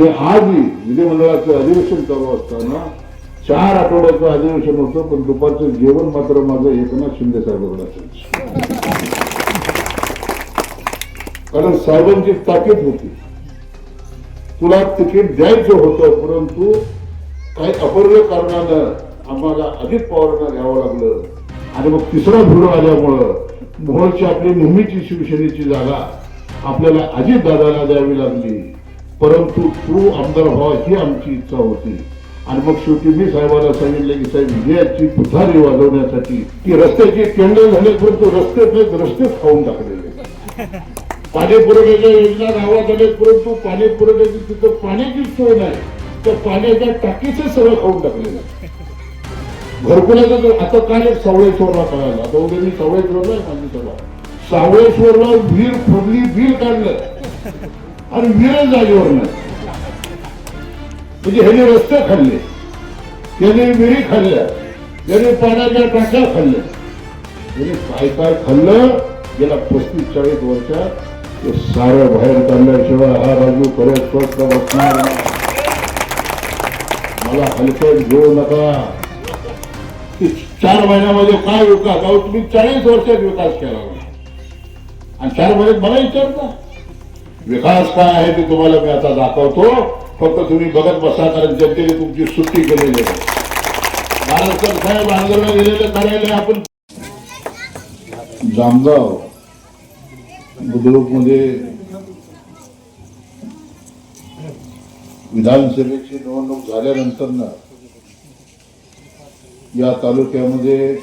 आणि आजही विधिमंडळाचं अधिवेशन चालू असताना चार आठवड्याचं अधिवेशन होतं पण दुपारचं जेवण मात्र माझं एकनाथ शिंदे साहेबांकडे असायचं कारण साहेबांची ताकीद होती. तुला तिकीट द्यायचं होतं परंतु काही अपरिय कारणानं आम्हाला अजित पवारांना घ्यावं लागलं. आणि मग तिसरा भिडो आल्यामुळं मोहोळची आपली नेहमीची शिवसेनेची जागा आपल्याला अजित दादाला द्यावी लागली. परंतु तू आमदार व्हावा ही आमची इच्छा होती. आणि मग शेवटी मी साहेबाला सांगितलं की साहेब विजयाची पुथारी वाजवण्यासाठी की रस्त्याची केंद्र झाले परंतु रस्ते रस्तेच खाऊन टाकलेले. पाणी पुरवठ्याच्या योजना गावात आले परंतु पाणी पुरवठ्याची तिथं पाण्याची सोय नाही. तर पाण्याच्या टाकीचे सगळं खाऊन टाकलेलं. आहे. घरकुलाचं आता काल एक सावळेश्वरला कळायला आता उद्या मी सावळेश्वरला आहे माझी सभा सावळेश्वरला विहीर फोडली बिल काढलं. आणि विहीर जागेवर नाही म्हणजे ह्याने रस्ते खाल्ले. त्याने विरी खाल्ल्या. त्याने पाण्याच्या टाक्या खाल्ल्या. त्याने काय काय खाल्लं. गेल्या पस्तीस चाळीस वर्षात ते सारं बाहेर काढल्याशिवाय हा राजू परत स्वस्त बसणार मला हलक्यात घेऊ नका. चार महिन्यामध्ये काय विकास? अहो तुम्ही चाळीस वर्षात विकास केला. आणि चार महिन्यात मला विचारता. विकास काय आहे ते तुम्हाला मी आता दाखवतो. फक्त तुम्ही बघत बसा कारण जनतेने तुमची सुट्टी केलेली आहे. महाराष्ट्र साहेब आंदोलन गेलेलं करायला आपण जामगाव बुद्रुकमध्ये विधानसभेची निवडणूक झाल्यानंतर ना या तालुक्यामध्ये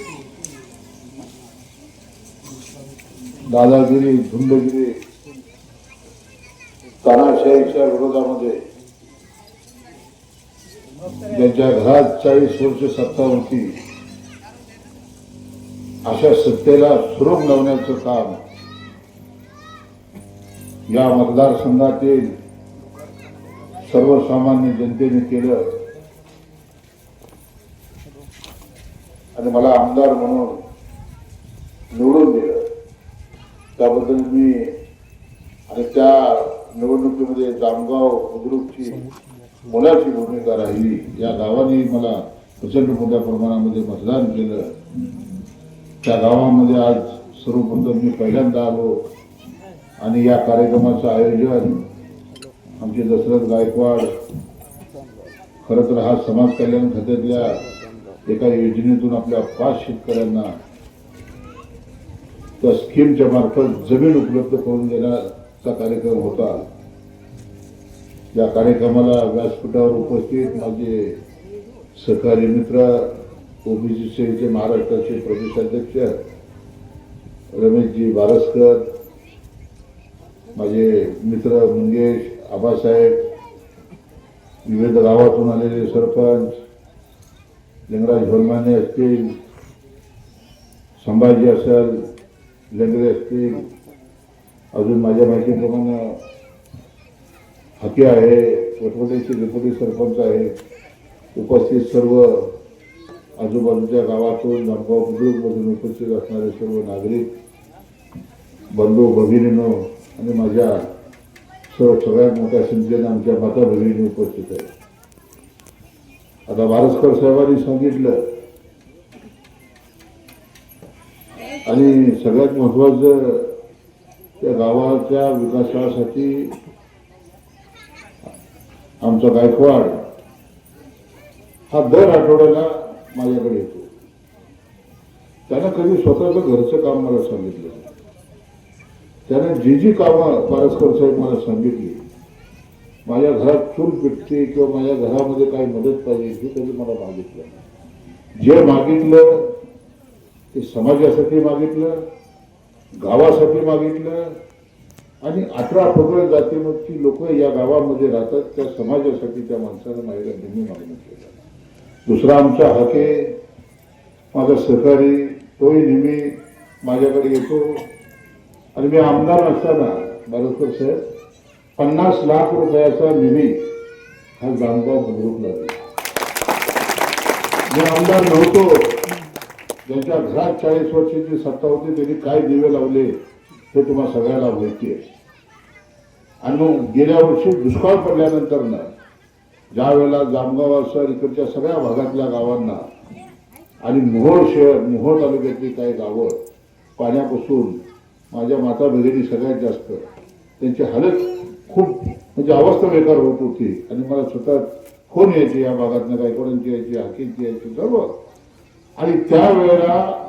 दादागिरी झुंडगिरी तानाशाहीच्या विरोधामध्ये ज्यांच्या घरात चाळीस वर्ष सत्ता होती. अशा सत्तेला सुरूप लावण्याचं काम या मतदारसंघातील सर्वसामान्य जनतेने केलं. आणि मला आमदार म्हणून निवडून दिलं. त्याबद्दल मी आणि त्या निवडणुकीमध्ये जामगाव बुद्रुकची मोलाची भूमिका राहिली. या गावाने मला प्रचंड मोठ्या प्रमाणामध्ये मतदान केलं. त्या गावामध्ये आज सर्वप्रथम मी पहिल्यांदा आलो आणि या कार्यक्रमाचं आयोजन आमचे दशरथ गायकवाड खरं तर हा समाज कल्याण खात्यातल्या एका योजनेतून आपल्या पाच शेतकऱ्यांना त्या स्कीमच्या मार्फत जमीन उपलब्ध करून देण्याचा कार्यक्रम होता. या कार्यक्रमाला व्यासपीठावर उपस्थित माझे सहकारी मित्र ओबीसी सेलचे महाराष्ट्राचे प्रदेशाध्यक्ष रमेशजी बारसकर माझे मित्र मंगेश आबासाहेब विविध गावातून आलेले सरपंच लिंगराज भोलमाने असतील संभाजी असेल लेंगरे असतील अजून माझ्या माहितीप्रमाणे हकी आहे वटवटेचे डेप्युटी सरपंच आहे उपस्थित सर्व आजूबाजूच्या गावातून नामगाव बुद्रुकमधून उपस्थित असणारे सर्व नागरिक बंधू भगिनीनो आणि माझ्या सर्व सगळ्यात मोठ्या संख्येनं आमच्या माता भगिनी उपस्थित आहेत आता वारसकर साहेबांनी सांगितलं आणि सगळ्यात महत्वाचं त्या गावाच्या विकासासाठी आमचा गायकवाड हा दर आठवड्याला माझ्याकडे येतो. त्यानं कधी स्वतःचं घरचं काम मला सांगितलं त्यानं जी जी कामं पारस्कर साहेब मला सांगितली माझ्या घरात चूल पिटते किंवा माझ्या घरामध्ये काही मदत पाहिजे हे कधी मला मागितलं. जे मागितलं ते समाजासाठी मागितलं गावासाठी मागितलं आणि अठरा पगड जातीमधची लोक या गावामध्ये राहतात. त्या समाजासाठी त्या माणसानं माझ्या नेहमी मागणी केलं दुसरा आमचा हाके माझा सहकारी तोही नेहमी माझ्याकडे येतो. आणि मी आमदार असताना भारतकर साहेब पन्नास लाख रुपयाचा निधी हा जामगाव बुद्रुकला दिला मी आमदार नव्हतो. ज्यांच्या घरात चाळीस वर्षाची सत्ता होती त्यांनी काय दिवे लावले हे तुम्हाला सगळ्याला माहिती आहे. आणि मग गेल्या वर्षी दुष्काळ पडल्यानंतर ना ज्या वेळेला जामगाव असं इकडच्या सगळ्या भागातल्या गावांना आणि मोहोळ शहर मोहोळ तालुक्यातली काही गावं पाण्यापासून माझ्या माता भगिनी सगळ्यात जास्त त्यांची हालत खूप म्हणजे अवस्था बेकार होत होती. आणि मला स्वतः फोन यायचे या भागातनं काही गायकवाडांची यायची हाकींची यायची सर्व आणि त्यावेळेला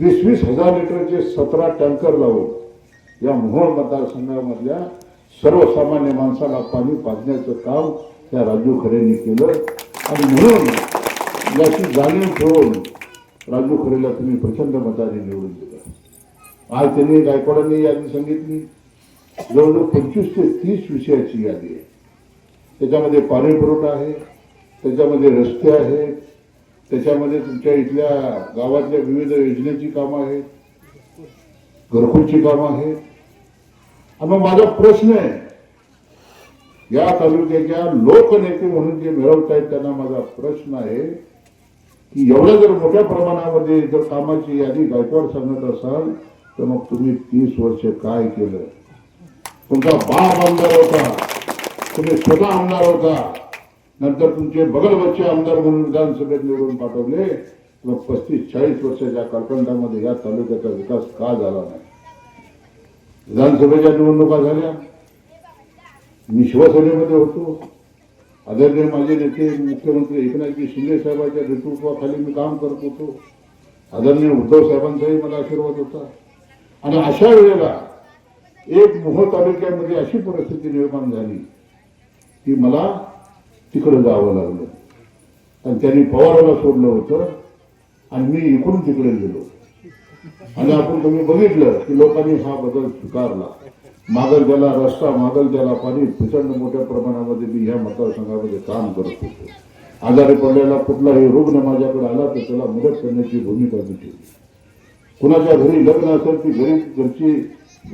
वीस वीस हजार लिटरचे सतरा टँकर लावून या मोहोळ मतदारसंघामधल्या सर्वसामान्य माणसाला पाणी पाजण्याचं काम त्या राजू खरेंनी केलं. आणि म्हणून याची जाणीव ठेवून राजू खरेला तुम्ही प्रचंड मताने निवडून दिलं. आज त्यांनी गायकवाडांनी यादी सांगितली. जवळजवळ पंचवीस ते तीस विषयाची यादी आहे. त्याच्यामध्ये पाणी पुरवठा आहे. त्याच्यामध्ये रस्ते आहेत. त्याच्यामध्ये तुमच्या इथल्या गावातल्या विविध योजनेची कामं आहेत घरकुलची कामं आहेत. आणि मग माझा प्रश्न आहे या तालुक्याच्या लोकनेते म्हणून जे मिळवतायत त्यांना माझा प्रश्न आहे की एवढ्या जर मोठ्या प्रमाणामध्ये जर कामाची यादी गायकवाड सांगत असाल तर मग तुम्ही तीस वर्ष काय केलं? तुमचा बाप आमदार होता तुम्ही स्वतः आमदार होता. नंतर तुमचे बगलवरचे आमदार म्हणून विधानसभेत निवडून पाठवले. मग पस्तीस चाळीस वर्षाच्या कालखंडामध्ये या तालुक्याचा विकास का झाला नाही? विधानसभेच्या निवडणुका झाल्या. मी शिवसेनेमध्ये होतो. आदरणीय माझे नेते मुख्यमंत्री एकनाथजी शिंदे साहेबांच्या नेतृत्वाखाली मी काम करत होतो. आदरणीय उद्धव साहेबांचाही मला आशीर्वाद होता. आणि अशा वेळेला एक मोह तालुक्यामध्ये अशी परिस्थिती निर्माण झाली की मला तिकडं जावं लागलं. आणि त्यांनी पवाराला सोडलं होतं आणि मी इकडून तिकडे गेलो. आणि आपण तुम्ही बघितलं की लोकांनी हा बदल स्वीकारला. मागल त्याला रस्ता मागल त्याला पाणी प्रचंड मोठ्या प्रमाणामध्ये मी ह्या मतदारसंघामध्ये काम करत होतो. आजारी पडलेला कुठलाही रुग्ण माझ्याकडे आला तर त्याला मदत करण्याची भूमिका मी ठेवली. कुणाच्या घरी लग्न असेल ती घरी घरची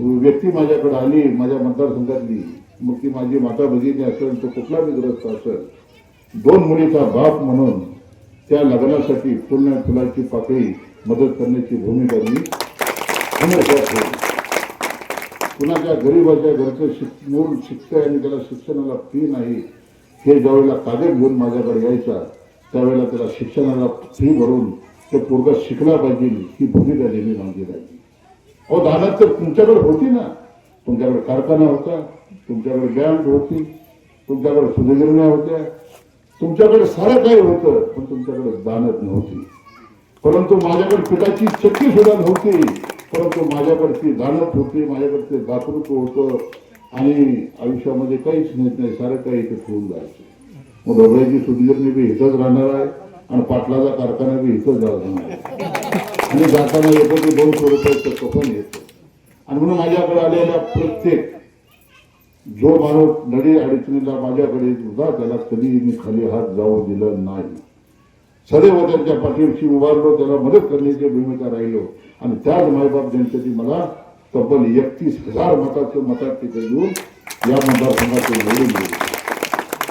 व्यक्ती माझ्याकडे आली माझ्या मतदारसंघातली. मग ती माझी माता भगिनी असेल तो कुठला विग्रस्त असेल दोन मुलीचा बाप म्हणून त्या लग्नासाठी फुलण्या फुलाची पाकळी मदत करण्याची भूमिका मी पुन्हा त्या कुणाच्या गरीबाच्या घरचं शिक मूल शिकतंय आणि त्याला शिक्षणाला फी नाही हे ज्यावेळेला कागद घेऊन माझ्याकडे यायचा त्यावेळेला त्याला शिक्षणाला फी भरून तो पोरगा शिकला पाहिजे ही भूमिका नेहमी माझी राहिली. अहो दादा तर तुमच्याकडे होती ना. तुमच्याकडे कारखाना होता. तुमच्याकडे बँक होती तुमच्याकडे सुधिगिरण्या होत्या तुमच्याकडे सारं काही होतं पण तुमच्याकडे दानत नव्हती. परंतु माझ्याकडे पिठाची चक्की सुद्धा नव्हती. परंतु माझ्याकडची ती दानत होती माझ्याकडचे ते दातृत्व होतं आणि आयुष्यामध्ये काहीच नेत नाही सारं काही इथे ठेवून जायचं. मग डोबळ्याची सुधिगिरणी बी इथंच राहणार आहे आणि पाटलाचा कारखाना बी इथंच राहणार आहे. आणि जाताना येतो की दोन रुपयाचं कफन येतं. आणि म्हणून माझ्याकडे आलेल्या प्रत्येक जो माणूस नडी अडचणीला माझ्याकडे होता त्याला कधीही मी खाली हात जाऊ दिलं नाही. सदैव त्यांच्या पाठीशी उभारलो त्याला मदत करण्याची भूमिका राहिलो. आणि त्याच मायबाप जनतेने मला तब्बल एकतीस हजार मताचे मतात तिथे देऊन या मतदारसंघात निवडून दिले.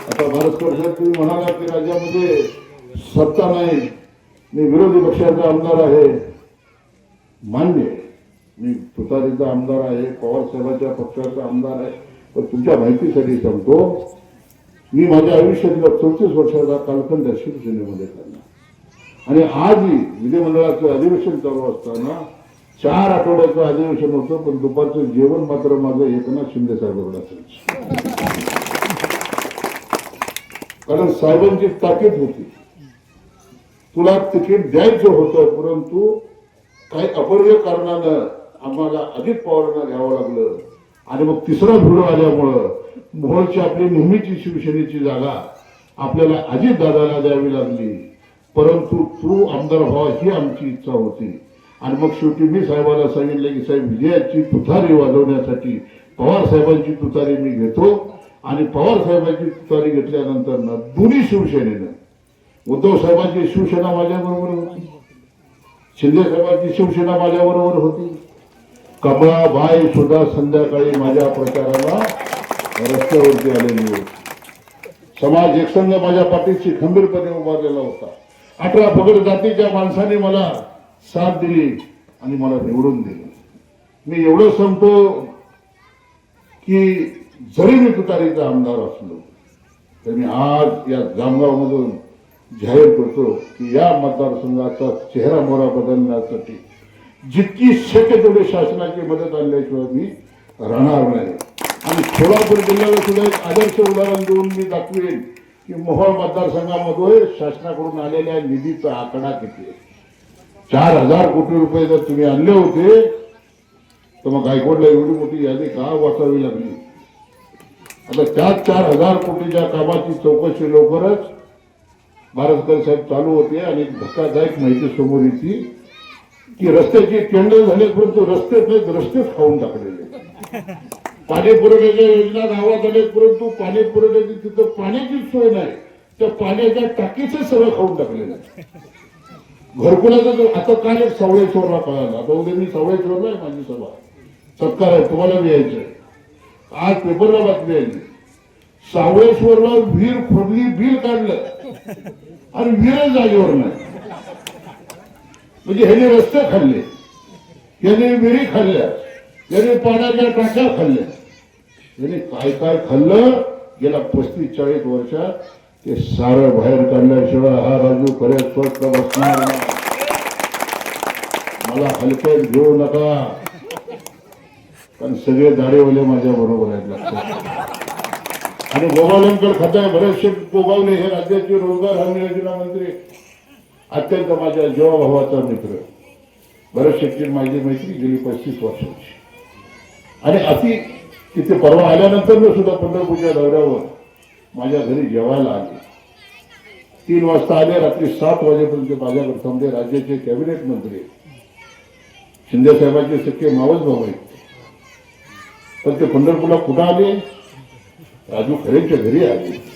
आता भारत साहेब तुम्ही म्हणाला की राज्यामध्ये सत्ता नाही मी विरोधी पक्षाचा आमदार आहे. मान्य मी तुतारीचा आमदार आहे पवार साहेबांच्या पक्षाचा आमदार आहे. तर तुमच्या माहितीसाठी सांगतो मी माझ्या आयुष्यातल्या चौतीस वर्षाचा कालखंड शिवसेनेमध्ये काढला आणि आजही विधिमंडळाचं अधिवेशन चालू असताना चार आठवड्याचं अधिवेशन होतं पण दुपारचं जेवण मात्र माझं एकनाथ शिंदे साहेबांकडे असायचं कारण साहेबांची ताकीद होती. तुला तिकीट द्यायचं होतं परंतु काही अपरिय कारणानं आम्हाला अजित पवारांना घ्यावं लागलं. आणि मग तिसरा व्हिडिओ आल्यामुळं मोहोळची आपली नेहमीची शिवसेनेची जागा आपल्याला अजित दादाला द्यावी लागली. परंतु तू आमदार व्हावा ही आमची इच्छा होती. आणि मग शेवटी मी साहेबाला सांगितलं की साहेब विजयाची तुतारी वाजवण्यासाठी पवार साहेबांची तुतारी मी घेतो आणि पवार साहेबांची तुतारी घेतल्यानंतर ना दोन्ही शिवसेनेनं उद्धव साहेबांची शिवसेना माझ्याबरोबर होती शिंदे साहेबांची शिवसेना माझ्याबरोबर होती. कमळाबाई सुद्धा संध्याकाळी माझ्या प्रचाराला रस्त्यावरती आलेली होती. समाज एकसंघ माझ्या पाठीशी खंबीरपणे उभारलेला होता. अठरा पगड जातीच्या माणसाने मला साथ दिली आणि मला निवडून दिलं. मी एवढं सांगतो की जरी मी तुतारीचा आमदार असलो तर मी आज या जामगावमधून जाहीर करतो की या मतदारसंघाचा चेहरा मोहरा बदलण्यासाठी जितकी शक्य तेवढी शासनाची मदत आणल्याशिवाय मी राहणार नाही. आणि सोलापूर जिल्ह्याला सुद्धा एक आदर्श उदाहरण देऊन मी दाखवेन की मोहोळ मतदारसंघामध्ये शासनाकडून आलेल्या निधीचा आकडा किती आहे. चार हजार कोटी रुपये जर तुम्ही आणले होते तर मग गायकवाडला एवढी मोठी यादी का वाचावी लागली? आता त्याच चार हजार कोटीच्या कामाची चौकशी लवकरच भारतकर साहेब चालू होते आणि धक्कादायक माहिती समोर येते. की रस्त्याचे टेंडर झाले परंतु रस्तेच रस्तेच खाऊन टाकलेले. पाणी पुरवठ्याच्या योजना गावात आले परंतु पाणी पुरवठ्याची तिथं पाण्याची सोय नाही. त्या पाण्याच्या टाकीच सगळं खाऊन टाकलेलं. आहे. घरकुलाचं आता काल एक सावळेश्वरला कळालं. आता उद्या मी सावळेश्वरला आहे माझी सभा. सत्कार आहे तुम्हाला बी यायचं आहे आज पेपरला बातमी आली सावळेश्वरला विहीर खोदली बिल काढलं. आणि विहीर जागेवर नाही. म्हणजे ह्याने रस्ते खाल्ले. याने विहिरी खाल्ल्या. याने पाण्याच्या टाक्या खाल्ल्या. याने काय काय खाल्लं? गेल्या पस्तीस चाळीस वर्षात ते सारं बाहेर काढल्याशिवाय हा राजू खऱ्या स्वस्त बसणार नाही. मला हलक्यात घेऊ नका. कारण सगळे दाढेवाले माझ्या बरोबर आहेत लक्षात. आणि गोगावलेंकडे खात्या बरेचसे गोगावले हे राज्याचे रोजगार हमी योजना मंत्री अत्यंत माझ्या जीवाभावाचा मित्र. बरेचशे माझी मैत्री गेली पस्तीस वर्षाची. आणि अति तिथे परवा आल्यानंतर मी सुद्धा पंढरपूरच्या दौऱ्यावर माझ्या घरी जेवायला आले. तीन वाजता आले रात्री सात वाजेपर्यंत माझ्याकडे थांबले. राज्याचे कॅबिनेट मंत्री शिंदे साहेबांचे सख्खे मावस भाऊ आहेत. पण ते पंढरपूरला कुठं आले? राजू खरेंच्या घरी आले.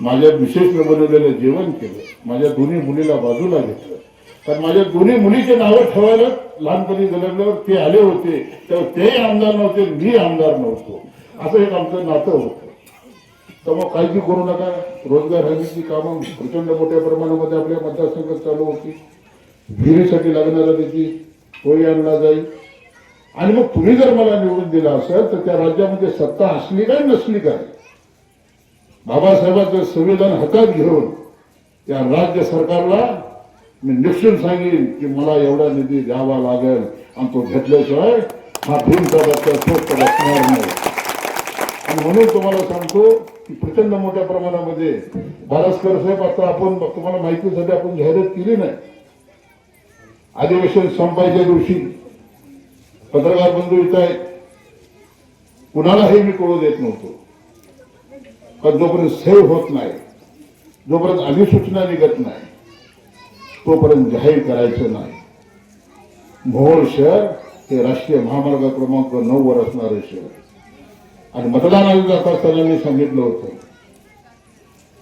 माझ्या मिसेसनं बनवलेलं जेवण केलं. माझ्या दोन्ही मुलीला बाजूला घेतलं. तर माझ्या दोन्ही मुलीचे नावं ठेवायला लहानपणी झाल्यावर ते आले होते. तर ते आमदार नव्हते मी आमदार नव्हतो. असं एक आमचं नातं होतं. तर मग काळजी करू नका. रोजगार हमीची कामं प्रचंड मोठ्या प्रमाणामध्ये आपल्या मतदारसंघात चालू होती. विहिरीसाठी लागणारा त्याची तोही आणला जाईल. आणि मग तुम्ही जर मला निवडून दिला असेल तर त्या राज्यामध्ये सत्ता असली काय नसली काय? बाबासाहेबांचं संविधान हातात घेऊन या राज्य सरकारला मी निश्चित सांगेन की मला एवढा निधी द्यावा लागेल आणि तो घेतल्याशिवाय हा भीमचा स्वस्त बसणार नाही. आणि म्हणून तुम्हाला सांगतो की प्रचंड मोठ्या प्रमाणामध्ये बारसकर साहेब आता आपण तुम्हाला माहितीसाठी आपण जाहिरात केली नाही. अधिवेशन संपायच्या दिवशी पत्रकार बंधू येत आहेत. कुणालाही मी कळू देत नव्हतो. पण जोपर्यंत सेव्ह होत नाही जोपर्यंत अधिसूचना निघत नाही तोपर्यंत जाहीर करायचं नाही. मोहोळ शहर हे राष्ट्रीय महामार्ग क्रमांक नऊ वर असणारे शहर. आणि मतदानाला जात असताना मी सांगितलं होतं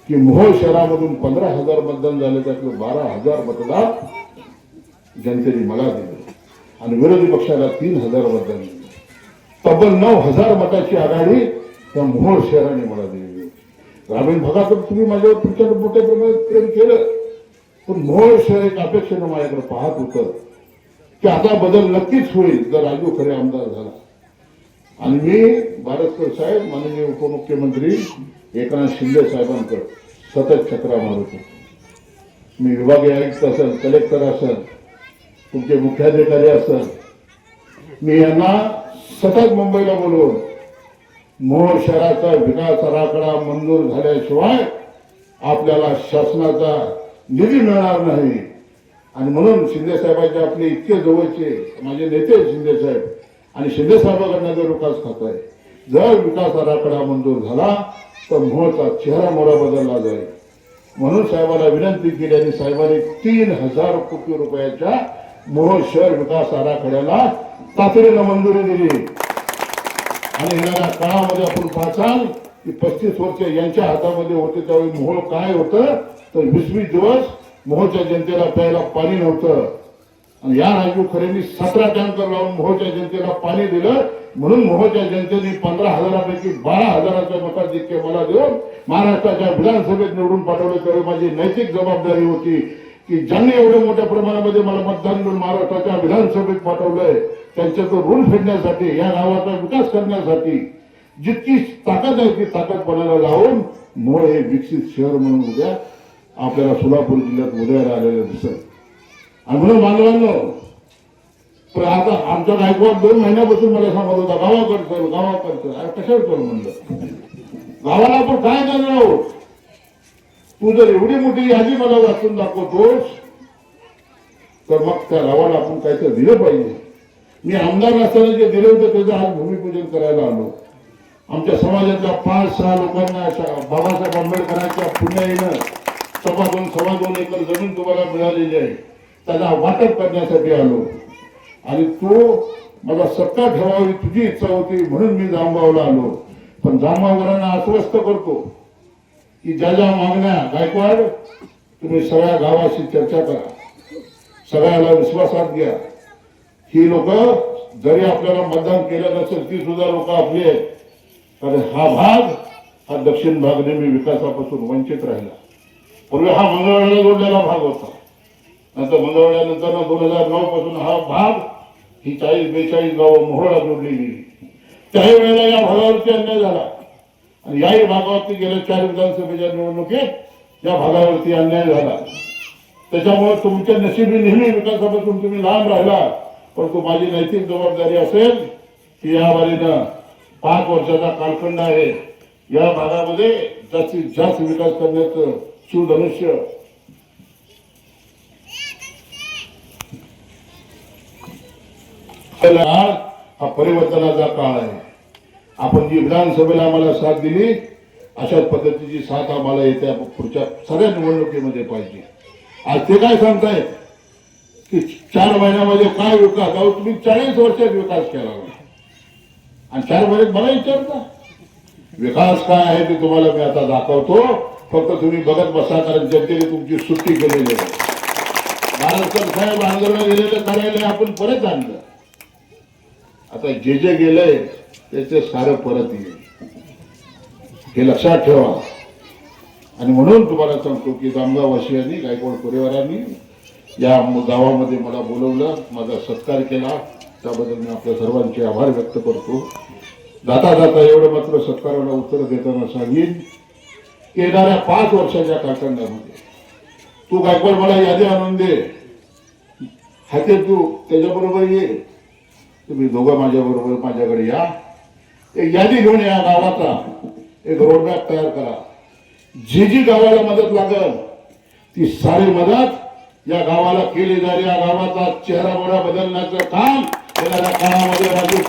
की मोहोळ शहरामधून पंधरा हजार मतदान झाले त्यातलं बारा हजार मतदान जनतेने मला दिलं. आणि विरोधी पक्षाला तीन हजार मतदान दिलं. तब्बल नऊ हजार मताची आघाडी त्या मोहोळ शहराने मला दिली. ग्रामीण भागात तुम्ही माझ्यावर प्रचंड मोठ्या प्रमाणात प्रेम केलं. पण मोहोळ शहर एक अपेक्षेनं माझ्याकडे पाहत होतं की आता बदल नक्कीच होईल जर राजू खरे आमदार झाला. आणि मी भारतकर साहेब माननीय उपमुख्यमंत्री एकनाथ शिंदे साहेबांकडे सतत चक्रा मारत होतो. मी विभागीय आयुक्त असेल कलेक्टर असेल तुमचे मुख्याधिकारी असेल मी यांना सतत मुंबईला बोलवून मूळ शहराचा विकास आराखडा मंजूर झाल्याशिवाय आपल्याला शासनाचा निधी मिळणार नाही. आणि म्हणून शिंदे साहेबांचे आपले इतके जवळचे माझे नेते शिंदे साहेब. आणि शिंदे साहेबांकडनं जर विकास खात आहे जर विकास आराखडा मंजूर झाला तर मोहोळचा चेहरा मोहरा बदलला जाईल. म्हणून साहेबाला विनंती केली आणि साहेबांनी तीन हजार कोटी रुपयाच्या मोहोळ शहर विकास आराखड्याला तातडीनं मंजुरी दिली. आणि येणाऱ्या काळामध्ये आपण पाहताल की पस्तीस वर्ष यांच्या हातामध्ये होते त्यावेळी मोहोळ काय होतं? तर वीस वीस दिवस मोहोळच्या जनतेला प्यायला पाणी नव्हतं. आणि या राजू खरेंनी सतरा टँकर लावून मोहोळच्या जनतेला पाणी दिलं. म्हणून मोहोळच्या जनतेने पंधरा हजारापैकी बारा हजाराच्या मताधिक्य मला देऊन महाराष्ट्राच्या विधानसभेत निवडून पाठवले तरी माझी नैतिक जबाबदारी होती की ज्यांनी एवढ्या मोठ्या प्रमाणामध्ये मला मतदान देऊन महाराष्ट्राच्या विधानसभेत पाठवलंय त्यांच्या तो ऋण फेडण्यासाठी या गावाचा विकास करण्यासाठी जितकी ताकद आहे ती ताकद पणाला लावून मूळ हे विकसित शहर म्हणून उद्या आपल्याला सोलापूर जिल्ह्यात उदयाला आलेलं दिसत आणि म्हणून मानवांनो आता आमच्या गायकवाड दोन महिन्यापासून मला सांगत होता गावाकडे चल गावाकडे चल. अरे कशावर चल म्हणलं? गावाला आपण काय करणार आहोत? तू जर एवढी मोठी यादी मला वाचून दाखवतोस तर मग त्या गावाला आपण काहीतरी दिलं पाहिजे. मी आमदार असताना जे दिलं होतं त्याचं आज भूमिपूजन करायला आलो. आमच्या समाजातल्या पाच सहा लोकांना अशा बाबासाहेब आंबेडकरांच्या पुण्याईनं सव्वा दोन सव्वा दोन एकर जमीन तुम्हाला मिळालेली आहे. त्याला वाटप करण्यासाठी आलो. आणि तो मला सत्ता ठेवावी तुझी इच्छा होती म्हणून मी जांबावला आलो. पण जामगावकरांना आश्वस्त करतो की ज्या ज्या मागण्या गायकवाड तुम्ही सगळ्या गावाशी चर्चा करा. सगळ्याला विश्वासात घ्या. ही लोक जरी आपल्याला मतदान केलं नसेल ती सुद्धा लोक आपली आहेत. कारण हा भाग हा दक्षिण भाग नेहमी विकासापासून वंचित राहिला. पूर्वी हा मंगळवेळा जोडलेला भाग होता. नंतर मंगळवाड्यानंतर दोन हजार नऊ पासून हा भाग ही चाळीस बेचाळीस गावं मोहळा जोडली गेली. त्याही वेळेला या भागावरती अन्याय झाला. आणि याही भागावरती गेल्या चार विधानसभेच्या निवडणुकीत या भागावरती अन्याय झाला. त्याच्यामुळे तुमच्या नशिबी नेहमी विकासापासून तुम्ही लांब राहिला परंतु माझी नैतिक जबाबदारी असेल की या बारीनं पाच वर्षाचा कालखंड आहे. या भागामध्ये जास्तीत जास्त विकास करण्याचं शिवधनुष्य हा परिवर्तनाचा काळ आहे. आपण जी विधानसभेला आम्हाला साथ दिली अशाच पद्धतीची साथ आम्हाला येत्या पुढच्या सगळ्या निवडणुकीमध्ये पाहिजे. आज ते काय सांगतायत? चार महिन्यामध्ये काय विकास? अहो तुम्ही चाळीस वर्षात विकास केला. आणि चार महिन्यात मला विचारता. विकास काय आहे ते तुम्हाला मी आता दाखवतो. फक्त तुम्ही बघत बसा कारण जनतेने तुमची सुट्टी केलेली आहे. महाराष्ट्र साहेब आंदोलन गेलेलं कार्यालय आपण परत आणलं. आता जे जे गेलंय त्याचे सारं परत येईल. हे लक्षात ठेवा. आणि म्हणून तुम्हाला सांगतो की जामगाववासियांनी गायकवाड परिवारांनी या गावामध्ये मला बोलवलं माझा सत्कार केला. त्याबद्दल मी आपल्या सर्वांचे आभार व्यक्त करतो. जाता जाता एवढं मात्र सत्काराला उत्तर देताना सांगेन येणाऱ्या पाच वर्षाच्या कालखंडामध्ये तू गायकवाड मला यादी आणून दे. हाते तू त्याच्याबरोबर ये. तुम्ही दोघं माझ्याबरोबर माझ्याकडे या. एक यादी घेऊन या गावाचा. एक रोडमॅप तयार करा. जी जी गावाला मदत लागल ती सारी मदत या गावाला केली जाईल या गावाचा चेहरा मोहरा बदलण्याचं काम येणाऱ्या काळामध्ये राजू